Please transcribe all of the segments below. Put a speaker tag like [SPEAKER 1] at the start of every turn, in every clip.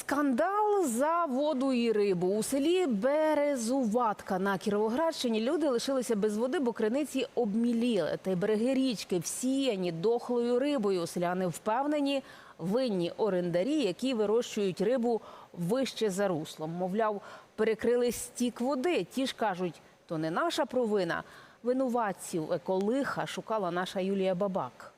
[SPEAKER 1] Скандал за воду і рибу у селі Березуватка на Кіровоградщині. Люди лишилися без води, бо криниці обміліли. Та й береги річки всіяні дохлою рибою. Селяни впевнені, винні орендарі, які вирощують рибу вище за руслом. Мовляв, перекрили стік води. Ті ж кажуть, то не наша провина. Винуватців еколиха шукала наша Юлія Бабак.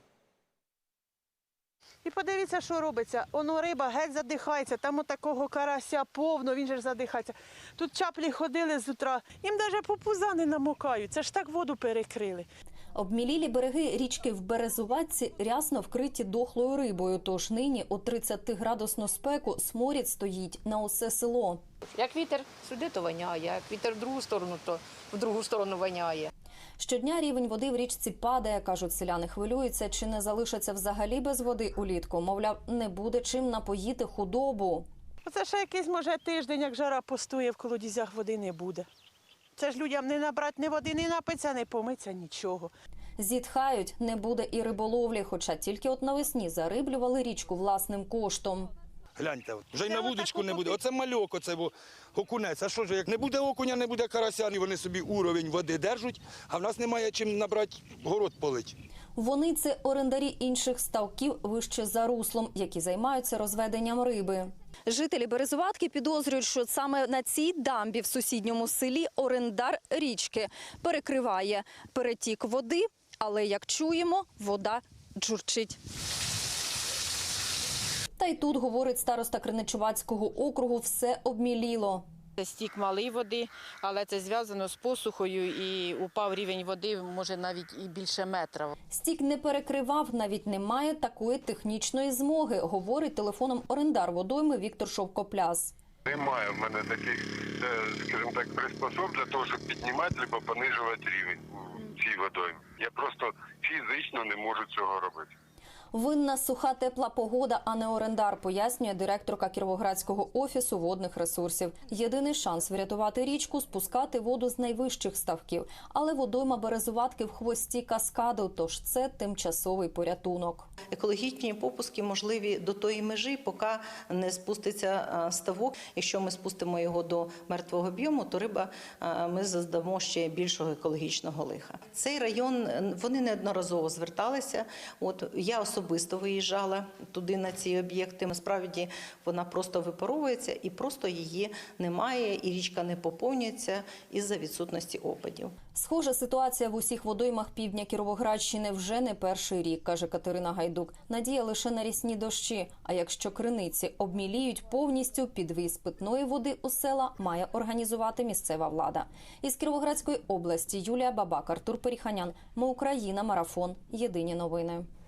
[SPEAKER 2] І подивіться, що робиться. Оно риба геть задихається, там отакого карася повно, він же ж задихається. Тут чаплі ходили з утра, їм навіть по пуза не намокають. Це ж так воду перекрили.
[SPEAKER 3] Обмілілі береги річки в Березуватці рясно вкриті дохлою рибою. Тож нині у 30-градусну спеку сморід стоїть на усе село.
[SPEAKER 4] Як вітер сюди, то воняє, як вітер в другу сторону, то в другу сторону воняє.
[SPEAKER 3] Щодня рівень води в річці падає, кажуть селяни. Хвилюються, чи не залишаться взагалі без води улітку. Мовляв, не буде чим напоїти худобу.
[SPEAKER 2] Оце ще якийсь, може, тиждень, як жара постує, в колодязях води не буде. Це ж людям не набрати ні води, не напиться, не помиться, нічого.
[SPEAKER 3] Зітхають, не буде і риболовлі, хоча тільки от навесні зариблювали річку власним коштом.
[SPEAKER 5] Гляньте, от. вже й на вудочку не буде. Оце мальок, оце бо окунець. А що ж, як не буде окуня, не буде карася, і вони собі уровень води держать, а в нас немає чим набрати город полить.
[SPEAKER 3] Вони це орендарі інших ставків вище за руслом, які займаються розведенням риби. Жителі Березуватки підозрюють, що саме на цій дамбі в сусідньому селі орендар річки перекриває перетік води, але як чуємо, вода джурчить. Й тут, говорить староста Криничувацького округу, все обміліло.
[SPEAKER 4] Це стік малий води, але це зв'язано з посухою і упав рівень води, може навіть і більше метра.
[SPEAKER 3] Стік не перекривав, навіть немає такої технічної змоги, говорить телефоном орендар водойми Віктор Шовкопляс.
[SPEAKER 6] Немає в мене таких, е, скажімо так, приспособ для того, щоб піднімати або понижувати рівень цій водоймі. Я просто фізично не можу цього робити.
[SPEAKER 3] Винна суха тепла погода, а не орендар, пояснює директорка Кіровоградського офісу водних ресурсів. Єдиний шанс врятувати річку спускати воду з найвищих ставків. Але водойма березуватки в хвості каскаду, тож це тимчасовий порятунок.
[SPEAKER 7] Екологічні попуски можливі до тої межі, поки не спуститься е, ставок. Якщо ми спустимо його до мертвого об'єму, то риба е, ми заздамо ще більшого екологічного лиха. Цей район е, вони неодноразово зверталися. От я особисто виїжджала туди на ці об'єкти. Насправді вона просто випаровується і просто її немає, і річка не поповнюється із-за відсутності опадів.
[SPEAKER 3] Схожа ситуація в усіх водоймах півдня Кіровоградщини вже не перший рік, каже Катерина Гайдук. Надія лише на рісні дощі. А якщо криниці обміліють повністю, підвіз питної води у села має організувати місцева влада. Із Кіровоградської області Юлія Бабак, Артур Періханян. Ми Україна. Марафон. Єдині новини.